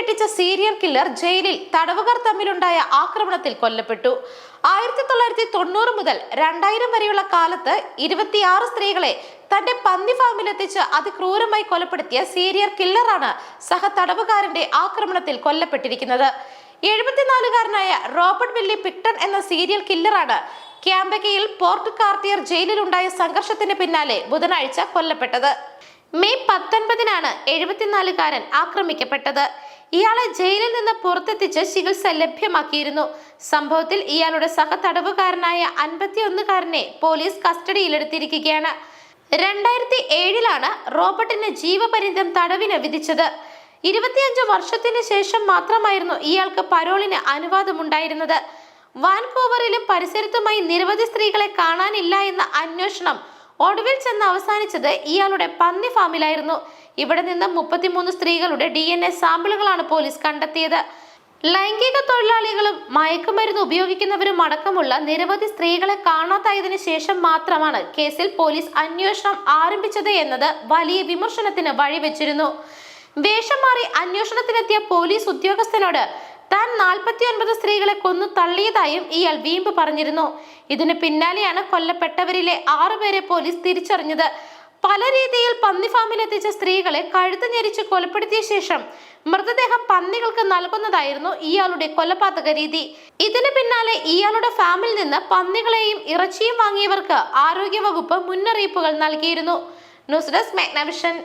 ഞെട്ടിച്ച serial killer ജയിലിൽ തടവുകാർ തമ്മിലുണ്ടായ ആക്രമണത്തിൽ കൊല്ലപ്പെട്ടു. ആയിരത്തി തൊള്ളായിരത്തി തൊണ്ണൂറ് മുതൽ രണ്ടായിരം വരെയുള്ള കാലത്ത് ഇരുപത്തിയാറ് സ്ത്രീകളെ തന്റെ പന്നി ഫാമിലെത്തിച്ച് അതിക്രൂരമായി കൊലപ്പെടുത്തിയ സീരിയർ കില്ലറാണ് സഹ തടവുകാരന്റെ ആക്രമണത്തിൽ കൊല്ലപ്പെട്ടിരിക്കുന്നത്. എഴുപത്തിനാലുകാരനായ റോബർട്ട് വില്ലി പിക്ടൺ എന്ന സീരിയൽ കില്ലറാണ് ക്യാമ്പകയിൽ പോർട്ട് കാർട്ടിയർ ജയിലിലുണ്ടായ സംഘർഷത്തിന് പിന്നാലെ ബുധനാഴ്ച കൊല്ലപ്പെട്ടത്. മെയ് പത്തൊൻപതിനാണ് എഴുപത്തിനാലുകാരൻ ആക്രമിക്കപ്പെട്ടത്. ഇയാളെ ജയിലിൽ നിന്ന് പുറത്തെത്തിച്ച് ചികിത്സ ലഭ്യമാക്കിയിരുന്നു. സംഭവത്തിൽ ഇയാളുടെ സഹതടവുകാരനായ അൻപത്തിയൊന്നുകാരനെ പോലീസ് കസ്റ്റഡിയിലെടുത്തിരിക്കുകയാണ്. രണ്ടായിരത്തി ഏഴിലാണ് റോബർട്ടിന് ജീവപര്യന്തം തടവിന് വിധിച്ചത്. ഇരുപത്തിയഞ്ച് വർഷത്തിന് ശേഷം മാത്രമായിരുന്നു ഇയാൾക്ക് പരോളിന് അനുവാദമുണ്ടായിരുന്നത്. വാൻകൂവറിലും പരിസരത്തുമായി നിരവധി സ്ത്രീകളെ കാണാനില്ല എന്ന അന്വേഷണം ഒടുവിൽ ചെന്ന് അവസാനിച്ചത് ഇയാളുടെ പന്നി ഫാമിലായിരുന്നു. ഇവിടെ നിന്ന് മുപ്പത്തിമൂന്ന് സ്ത്രീകളുടെ ഡി എൻ എ സാമ്പിളുകളാണ് പോലീസ് കണ്ടെത്തിയത്. ലൈംഗിക തൊഴിലാളികളും മയക്കുമരുന്ന് ഉപയോഗിക്കുന്നവരും അടക്കമുള്ള നിരവധി സ്ത്രീകളെ കാണാതായതിനു ശേഷം മാത്രമാണ് കേസിൽ പോലീസ് അന്വേഷണം ആരംഭിച്ചത് എന്നത് വലിയ വിമർശനത്തിന് വഴിവെച്ചിരുന്നു. വേഷം മാറി അന്വേഷണത്തിനെത്തിയ പോലീസ് ഉദ്യോഗസ്ഥനോട് താൻ നാൽപ്പത്തി ഒൻപത് സ്ത്രീകളെ കൊന്നു തള്ളിയതായും ഇയാൾ വീമ്പ് പറഞ്ഞിരുന്നു. ഇതിന് പിന്നാലെയാണ് കൊല്ലപ്പെട്ടവരിലെ ആറുപേരെ പോലീസ് തിരിച്ചറിഞ്ഞത്. പല രീതിയിൽ പന്നി ഫാമിലെത്തിച്ച സ്ത്രീകളെ കഴുത്ത് ഞെരിച്ച് കൊലപ്പെടുത്തിയ ശേഷം മൃതദേഹം പന്നികൾക്ക് നൽകുന്നതായിരുന്നു ഇയാളുടെ കൊലപാതക രീതി. ഇതിന് പിന്നാലെ ഇയാളുടെ ഫാമിൽ നിന്ന് പന്നികളെയും ഇറച്ചിയും വാങ്ങിയവർക്ക് ആരോഗ്യവകുപ്പ് മുന്നറിയിപ്പുകൾ നൽകിയിരുന്നു. News desk Magnavision.